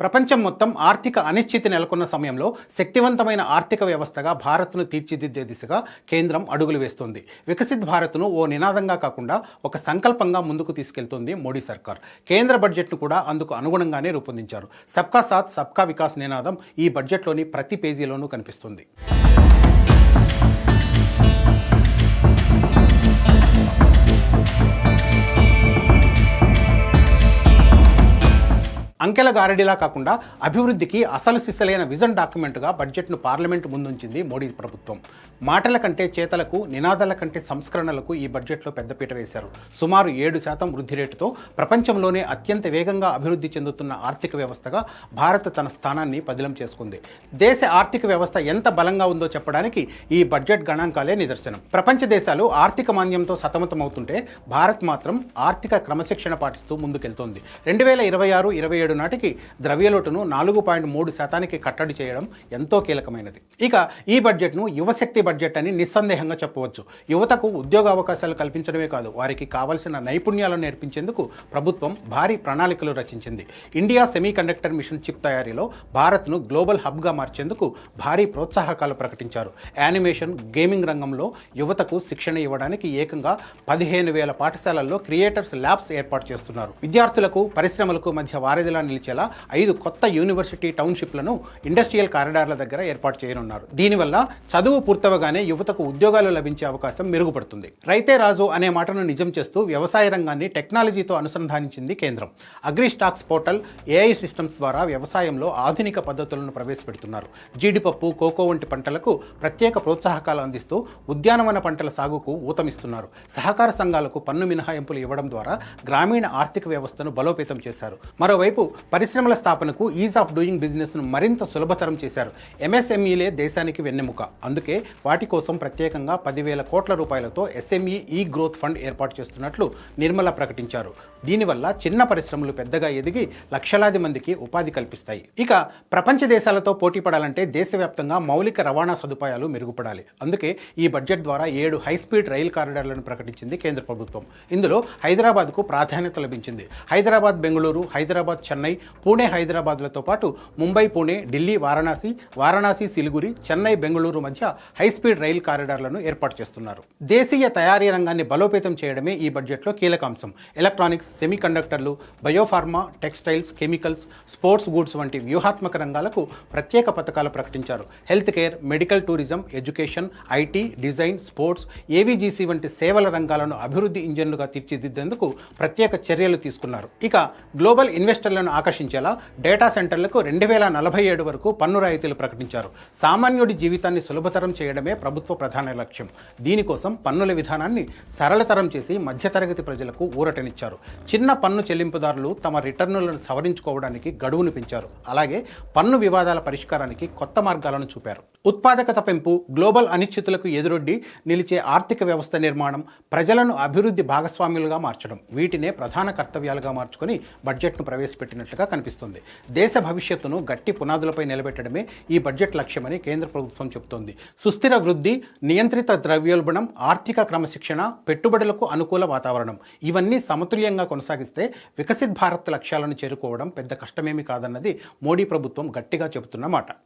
ప్రపంచం మొత్తం ఆర్థిక అనిశ్చితి నెలకొన్న సమయంలో శక్తివంతమైన ఆర్థిక వ్యవస్థగా భారత్ను తీర్చిదిద్దే దిశగా కేంద్రం అడుగులు వేస్తోంది. వికసిత్ భారత్ను ఓ నినాదంగా కాకుండా ఒక సంకల్పంగా ముందుకు తీసుకెళ్తోంది మోడీ సర్కార్. కేంద్ర బడ్జెట్ను కూడా అందుకు అనుగుణంగానే రూపొందించారు. సబ్కా సాత్ సబ్కా వికాస్ నినాదం ఈ బడ్జెట్లోని ప్రతి పేజీలోనూ కనిపిస్తుంది. అంకెల గారడిలా కాకుండా అభివృద్ధికి అసలు సిసలైన విజన్ డాక్యుమెంట్గా బడ్జెట్ను పార్లమెంటు ముందుంచింది మోడీ ప్రభుత్వం. మాటల కంటే చేతలకు నినాదాల కంటే సంస్కరణలకు ఈ బడ్జెట్లో పెద్దపీట వేశారు. సుమారు ఏడు శాతం వృద్ధి రేటుతో ప్రపంచంలోనే అత్యంత వేగంగా అభివృద్ధి చెందుతున్న ఆర్థిక వ్యవస్థగా భారత్ తన స్థానాన్ని పదిలం చేసుకుంది. దేశ ఆర్థిక వ్యవస్థ ఎంత బలంగా ఉందో చెప్పడానికి ఈ బడ్జెట్ గణాంకాలే నిదర్శనం. ప్రపంచ దేశాలు ఆర్థిక మాన్యంతో సతమతమవుతుంటే భారత్ మాత్రం ఆర్థిక క్రమశిక్షణ పాటిస్తూ ముందుకెళ్తోంది. రెండు వేల ఇరవై ఆరు ఇరవై ఏడు నాటికి ద్రవ్యలోటును నాలుగు పాయింట్ మూడు శాతానికి కట్టడి చేయడం ఎంతో కీలకమైనది. ఇక ఈ బడ్జెట్ను యువశక్తి బడ్జెట్ అని నిస్సందేహంగా చెప్పవచ్చు. యువతకు ఉద్యోగ అవకాశాలు కల్పించడమే కాదు వారికి కావలసిన నైపుణ్యాలను నేర్పించేందుకు ప్రభుత్వం భారీ ప్రణాళికలు రచించింది. India semiconductor mission chip తయారీలో భారత్ను గ్లోబల్ హబ్గా మార్చేందుకు భారీ ప్రోత్సాహకాలు ప్రకటించారు. యానిమేషన్ గేమింగ్ రంగంలో యువతకు శిక్షణ ఇవ్వడానికి ఏకంగా పదిహేను వేల పాఠశాలల్లో క్రియేటర్స్ ల్యాబ్స్ ఏర్పాటు చేస్తున్నారు. విద్యార్థులకు పరిశ్రమలకు మధ్య వారధిలా నిలిచేలా ఐదు కొత్త యూనివర్సిటీ టౌన్షిప్లను ఇండస్ట్రియల్ కారిడార్ల దగ్గర ఏర్పాటు చేయనున్నారు. దీనివల్ల చదువు పూర్తవగానే యువతకు ఉద్యోగాలు లభించే అవకాశం మెరుగుపడుతుంది. రైతే రాజు అనే మాటను నిజం చేస్తూ వ్యవసాయ రంగాన్ని టెక్నాలజీతో అనుసంధానించింది కేంద్రం. Agri stacks portal AI systems ద్వారా వ్యవసాయంలో ఆధునిక పద్ధతులను ప్రవేశపెడుతున్నారు. జీడిపప్పు కోకో వంటి పంటలకు ప్రత్యేక ప్రోత్సాహకాలు అందిస్తూ ఉద్యానవన పంటల సాగుకు ఊతమిస్తున్నారు. సహకార సంఘాలకు పన్ను మినహాయింపులు ఇవ్వడం ద్వారా గ్రామీణ ఆర్థిక వ్యవస్థను బలోపేతం చేశారు. మరోవైపు పరిశ్రమల స్థాపనకు ఈజ్ ఆఫ్ డూయింగ్ బిజినెస్ను మరింత సులభతరం చేశారు. ఎంఎస్ఎంఈలే దేశానికి వెన్నెముక. అందుకే వాటి కోసం ప్రత్యేకంగా పదివేల కోట్ల రూపాయలతో ఎస్ఎంఈ ఈ గ్రోత్ ఫండ్ ఏర్పాటు చేస్తున్నట్లు నిర్మల ప్రకటించారు. దీనివల్ల చిన్న పరిశ్రమలు పెద్దగా ఎదిగి లక్షలాది మందికి ఉపాధి కల్పిస్తాయి. ఇక ప్రపంచ దేశాలతో పోటీ పడాలంటే దేశవ్యాప్తంగా మౌలిక రవాణా సదుపాయాలు మెరుగుపడాలి. అందుకే ఈ బడ్జెట్ ద్వారా ఏడు హై స్పీడ్ రైల్ కారిడార్లను ప్రకటించింది కేంద్ర ప్రభుత్వం. ఇందులో హైదరాబాద్కు ప్రాధాన్యత లభించింది. హైదరాబాద్ బెంగళూరు హైదరాబాద్ చెన్నై పూణే హైదరాబాద్లతో పాటు ముంబై పూణే ఢిల్లీ వారణాసి వారణాసి సిలిగురి చెన్నై బెంగళూరు మధ్య హై స్పీడ్ రైల్ కారిడార్లను ఏర్పాటు చేస్తున్నారు. దేశీయ తయారీ రంగాన్ని బలోపేతం చేయడమే ఈ బడ్జెట్లో కీలక అంశం ఎలక్ట్రానిక్స్ సెమీ కండక్టర్లు biopharma textiles chemicals sports goods వంటి వ్యూహాత్మక రంగాలకు ప్రత్యేక పథకాలు ప్రకటించారు. Health care medical tourism education IT design sports AVGC వంటి సేవల రంగాలను అభివృద్ధి ఇంజన్లుగా తీర్చిదిద్దేందుకు ప్రత్యేక చర్యలు తీసుకున్నారు. ఇక గ్లోబల్ ఇన్వెస్టర్లను ఆకర్షించేలా డేటా సెంటర్లకు రెండు వేల నలభై ఏడు వరకు పన్ను రాయితీలు ప్రకటించారు. సామాన్యుడి జీవితాన్ని సులభతరం చేయడమే ప్రభుత్వ ప్రధాన లక్ష్యం. దీనికోసం పన్నుల విధానాన్ని సరళతరం చేసి మధ్యతరగతి ప్రజలకు ఊరటనిచ్చారు. చిన్న పన్ను చెల్లింపుదారులు తమ రిటర్నులను సవరించుకోవడానికి గడువును పెంచారు. అలాగే పన్ను వివాదాల పరిష్కారానికి కొత్త మార్గాలను చూపారు. ఉత్పాదకత పెంపు గ్లోబల్ అనిశ్చితులకు ఎదురొడ్డి నిలిచే ఆర్థిక వ్యవస్థ నిర్మాణం ప్రజలను అభివృద్ధి భాగస్వాములుగా మార్చడం. వీటినే ప్రధాన కర్తవ్యాలుగా మార్చుకొని బడ్జెట్ను ప్రవేశపెట్టినట్లుగా కనిపిస్తుంది. దేశ భవిష్యత్తును గట్టి పునాదులపై నిలబెట్టడమే ఈ బడ్జెట్ లక్ష్యమని కేంద్ర ప్రభుత్వం చెబుతోంది. సుస్థిర వృద్ధి నియంత్రిత ద్రవ్యోల్బణం ఆర్థిక క్రమశిక్షణ పెట్టుబడులకు అనుకూల వాతావరణం ఇవన్నీ సమతుల్యంగా కొనసాగిస్తే వికసిత్ భారత్ లక్ష్యాలను చేరుకోవడం పెద్ద కష్టమేమి కాదన్నది మోడీ ప్రభుత్వం గట్టిగా చెబుతున్నమాట